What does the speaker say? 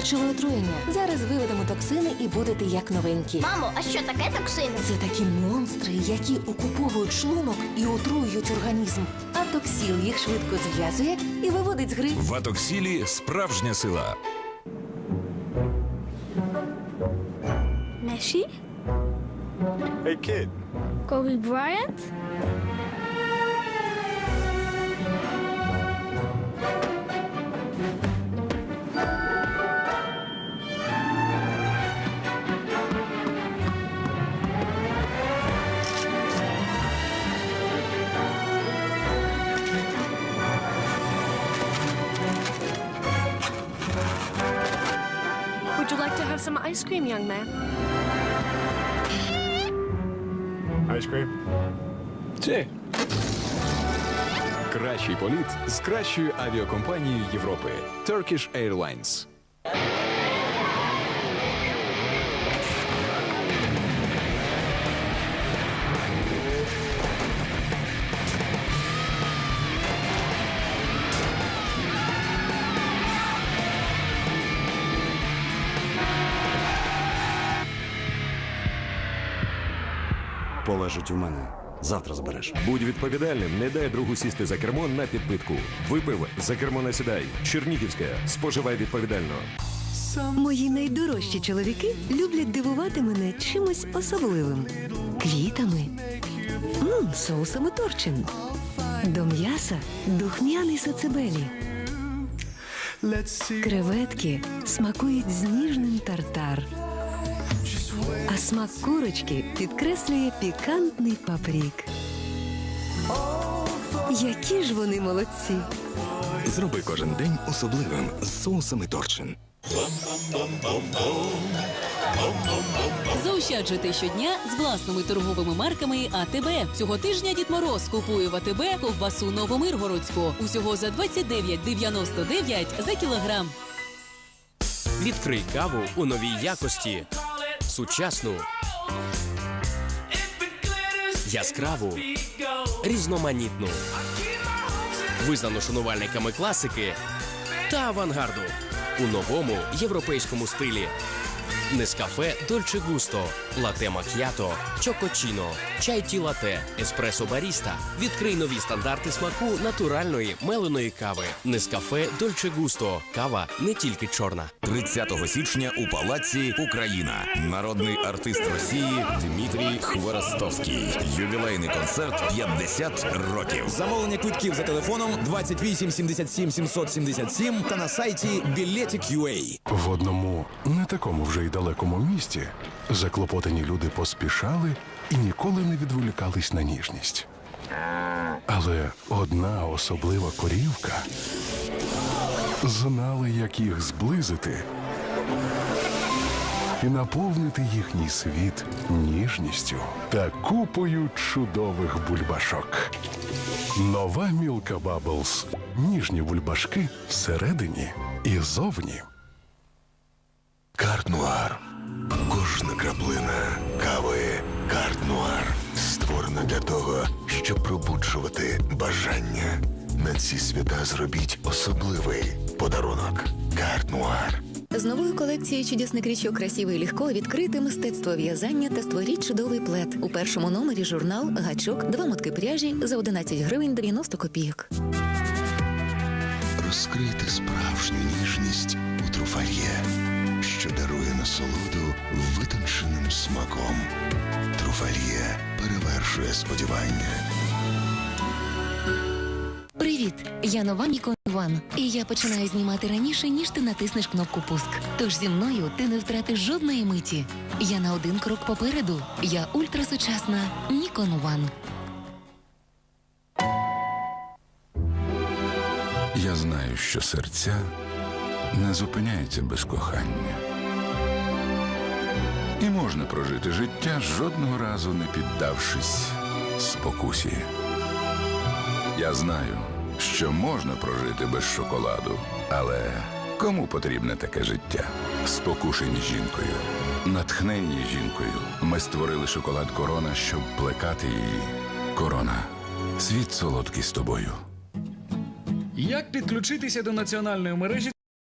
харчове отруєння. Зараз виведемо токсини і будете як новенькі. Мамо, а що таке токсини? Це такі монстри, які окуповують шлунок і отруюють організм. А токсіл їх швидко зв'язує і виводить з гри. В Атоксілі справжня сила. Неші? Hey kid, Kobe Bryant? Would you like to have some ice cream, young man? ice cream? Чи? Кращий політ з кращою авіакомпанією Європи Turkish Airlines. Полежить у мене. Завтра забереш. Будь відповідальним, не дай другу сісти за кермо на підпитку. Випив за кермо не сідай. Чернігівське. Споживай відповідально. Мої найдорожчі чоловіки люблять дивувати мене чимось особливим. Квітами, Мм, соусами торчин. До м'яса духмяний сацебелі. Креветки смакують з ніжним тартар. А смак курочки підкреслює пікантний папрік. Які ж вони молодці! Зроби кожен день особливим з соусами торчин. Заощаджуйте щодня з власними торговими марками АТБ. Цього тижня Дід Мороз купує в АТБ ковбасу Новомиргородську. Усього за 29,99 за кілограм. Відкрий каву у новій якості. Сучасну. Яскраву. Різноманітну. Визнано шанувальниками класики та авангарду у новому європейському стилі. Нескафе Дольче Густо, лате мак'ято, чокочіно, чай ті лате, еспресо баріста. Відкрий нові стандарти смаку натуральної меленої кави. Нескафе Дольче Густо. Кава не тільки чорна. 30 січня у палаці Україна. Народний артист Росії Дмитрій Хворостовський. Ювілейний концерт 50 років. Замовлення квитків за телефоном 28 77 777 та на сайті Білетик.ua. В одному не такому вже й далекому місті заклопотані люди поспішали і ніколи не відволікались на ніжність. Але одна особлива корівка знала, як їх зблизити і наповнити їхній світ ніжністю та купою чудових бульбашок. Нова Мілка Баблс. Ніжні бульбашки всередині і зовні. Карт Нуар. Кожна краплина кави Карт Нуар створена для того, щоб пробуджувати бажання. На ці свята зробіть особливий подарунок. Карт Нуар. З новою колекцією чудесних річок красиво і легко відкрити мистецтво в'язання та створіть чудовий плед. У першому номері журнал Гачок, два мотки пряжі за 11 гривень 90 копійок. Розкрити справжню ніжність у труфальє, що дарує насолоду витонченим смаком. Труфальє перевершує сподівання. Привіт! Я нова Nikon One, і я починаю знімати раніше, ніж ти натиснеш кнопку пуск. Тож зі мною ти не втратиш жодної миті. Я на один крок попереду. Я ультрасучасна Nikon One. Я знаю, що серця не зупиняються без кохання. І можна прожити життя жодного разу не піддавшись спокусі. Я знаю, що можна прожити без шоколаду, але кому потрібне таке життя? Спокушені жінкою, натхненні жінкою. Ми створили шоколад Корона, щоб плекати її. Корона. Світ солодкий з тобою. Як підключитися до національної мережі